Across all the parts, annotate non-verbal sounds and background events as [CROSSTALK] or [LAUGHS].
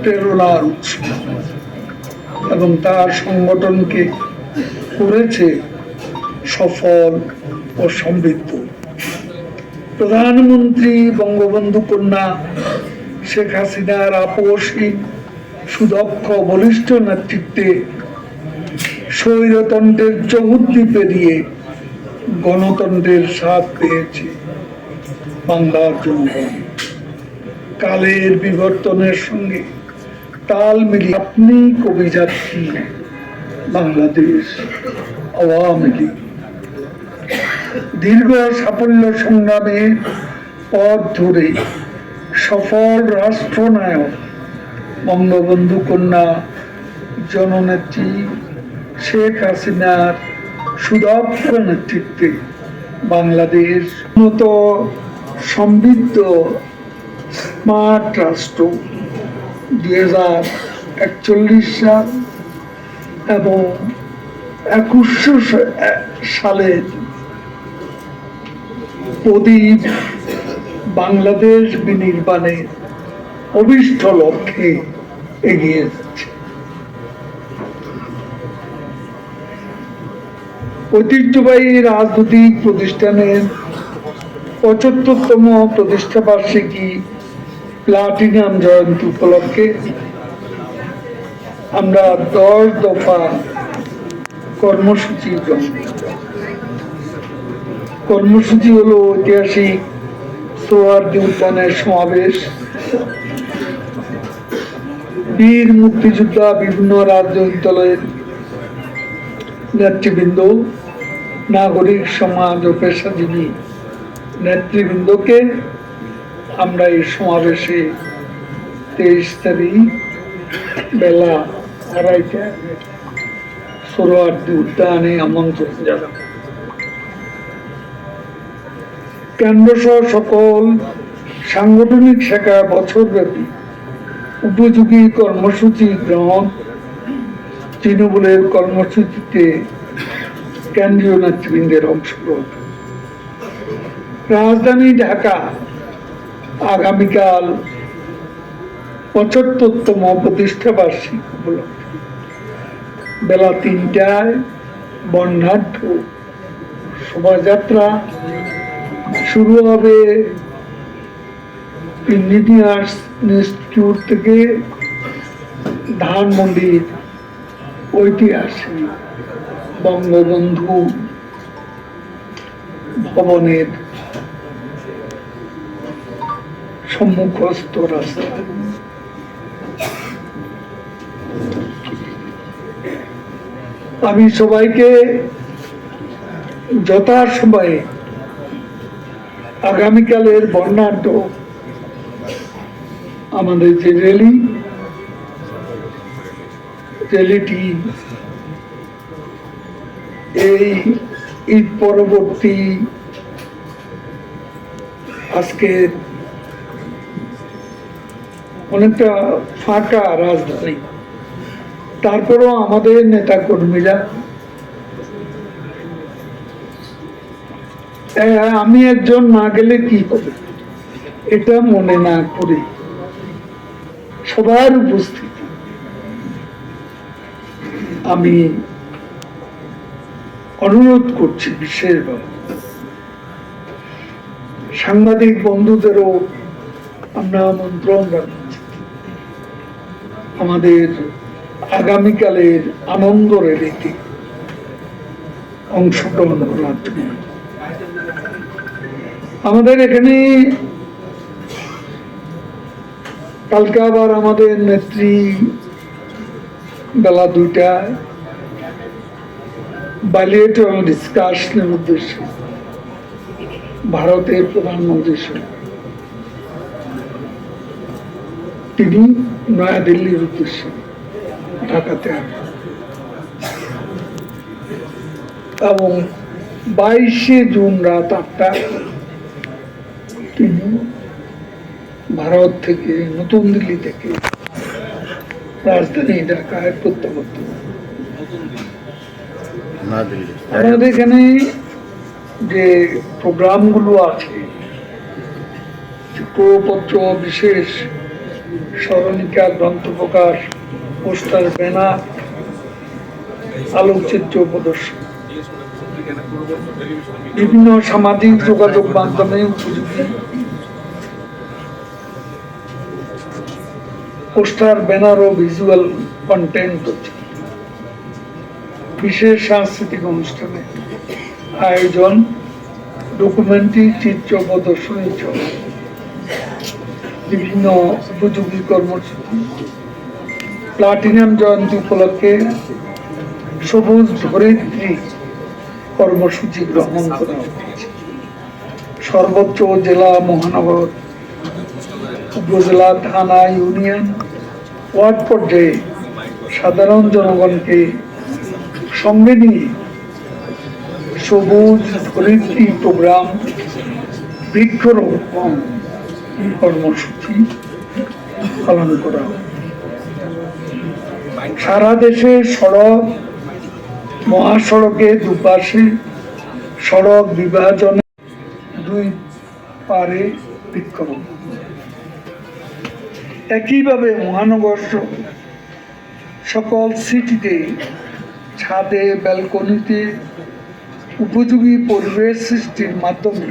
প্রেরণার উৎস। এবং তার সংগঠনকে করেছে সফল ও সমৃদ্ধ। প্রধানমন্ত্রী বঙ্গবন্ধু কন্যা শেখ হাসিনার আপোষহীন সুদক্ষ, বলিষ্ঠ নেতৃত্বে স্বৈরতন্ত্রের চৌহদ্দি পেরিয়ে গণতন্ত্রের স্বাদ পেয়েছে বাংলার জনগণ। কালের বিবর্তনের সঙ্গে তাল মিলিয়ে আপনি কবিযাত্রী বাংলাদেশ আওয়ামী লীগ। দীর্ঘ সাফল্য সংগ্রামে পথ ধরে সফল রাষ্ট্রনায়ক বঙ্গবন্ধু কন্যা জননেত্রী শেখ হাসিনার সুদক্ষ নেতৃত্বে বাংলাদেশ উন্নত, সমৃদ্ধ, স্মার্ট রাষ্ট্র। দুই হাজার একচল্লিশ সাল এবং একুশশো সালের প্রদীপ বাংলাদেশ বিনির্মাণের অভিষ্ট লক্ষ্যে এগিয়ে যাচ্ছে। ঐতিহ্যবাহী রাজনৈতিক প্রতিষ্ঠানের পঁচাত্তরতম প্রতিষ্ঠা বার্ষিকী প্লাটিনাম জয়ন্তী উপলক্ষে আমরা দশ দফা কর্মসূচি কর্মসূচি হলো ঐতিহাসিক সোহার্দি উদ্যানের সমাবেশ, বীর মুক্তিযোদ্ধা বিভিন্ন রাজনৈতিক দলের নেতৃবৃন্দ, নাগরিক সমাজ ও পেশাজীবী নেতৃবৃন্দকে আমরা এই সমাবেশে তেইশ তারিখ বেলা আড়াইটা সোহরাওয়ার্দী উদ্যানে আমন্ত্রণ জানাব। কেন্দ্র সহ সকল সাংগঠনিক শাখা বছরব্যাপী উপযোগী কর্মসূচি গ্রহণ তৃণমূলের কর্মসূচিতে কেন্দ্রীয় নেতৃবৃন্দের অংশগ্রহণ। রাজধানী ঢাকা আগামীকাল পঁচাত্তরতম প্রতিষ্ঠা বার্ষিক উপলক্ষে বেলা তিনটায় বর্ণাঢ্য শোভাযাত্রা শুরু হবে। ইঞ্জিনিয়ার্স ইনস্টিটিউট থেকে ধানমন্ডির ঐতিহাসিক বঙ্গবন্ধু ভবনের সম্মুখস্থ রাস্তা। আমি সবাইকে যথাসময়ে আগামীকালের বর্ণাঢ্য আমাদের যে র্যালি র্যালিটি এই ঈদ পরবর্তী আজকে অনেকটা ফাঁকা রাজধানী। তারপরেও আমাদের নেতা কর্মীরা আমি একজন না গেলে কি হবে? এটা মনে না করে সবার উপস্থিতি। আমি অনুরোধ করছি বিশেষভাবে। সাংবাদিক বন্ধুদেরও আমরা আমন্ত্রণ জানাচ্ছি আমাদের আগামীকালের আনন্দ রেলিতে অংশগ্রহণ করার জন্য। আমাদের এখানে কালকে আবার আমাদের নেত্রী বেলা দুইটায় বালিয়েটল ডিসকাশনের উদ্দেশ্যে ভারতের প্রধানমন্ত্রীর সঙ্গে তিনি নয়াদিল্লির উদ্দেশ্যে ঢাকাতে এবং বাইশে জুন রাত আটটা তিনি ভারত থেকে নতুন দিল্লি থেকে রাজধানী ঢাকায় প্রত্যাবর্তন। আমাদের এখানে যে প্রোগ্রামগুলো আছে চিত্রপত্র বিশেষ স্মরণিকা গ্রন্থ প্রকাশ পোস্টার ব্যানার আলোকচিত্র প্রদর্শন। বিভিন্ন সামাজিক যোগাযোগ মাধ্যমে পোস্টার ব্যানার ও ভিজুয়াল কন্টেন্ট বিশেষ সাংস্কৃতিক অনুষ্ঠানে আয়োজন, ডকুমেন্টারি, চিত্র প্রদর্শনী চলে। বিভিন্ন উপযোগী কর্মসূচি প্লাটিনাম জয়ন্তী উপলক্ষে সবুজ ধরিত্রী কর্মসূচি গ্রহণ করা হয়েছে সর্বোচ্চ জেলা মহানগর, উপজেলা থানা ইউনিয়ন, ওয়ার্ড পর্যায়ে সাধারণ জনগণকে সঙ্গে নিয়ে সবুজ ধরিত্রী প্রোগ্রাম বৃক্ষরোপণ কর্মসূচি পালন করা। সারা দেশে সড়ক, মহাসড়কে দুপাশে সড়ক বিভাজনে দুই পারে বৃক্ষরোপণ একইভাবে মহানগর সকল সিটিতে ছাদে, ব্যালকনিতে উপযোগী পরিবেশ সৃষ্টির মাধ্যমে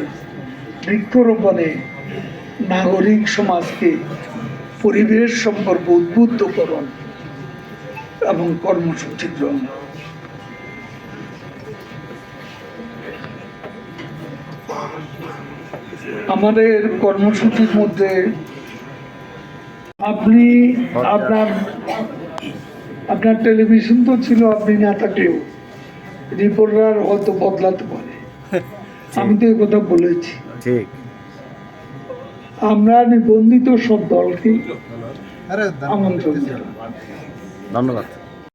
বৃক্ষরোপণে নাগরিক সমাজকে পরিবেশ সম্পর্কে উদ্বুদ্ধকরণ এবং কর্মসূচি গ্রহণ। আমাদের কর্মসূচির মধ্যে আপনি আপনার আপনার টেলিভিশন তো ছিল আপনি না থাকলেও রিপোর্টার হয়তো বদলাতে পারে। [LAUGHS] আমি তো কথা বলেছি। ঠিক। আমরা নিবন্ধিত সব দলকে আরে আমন্ত্রণ জানাই। ধন্যবাদ।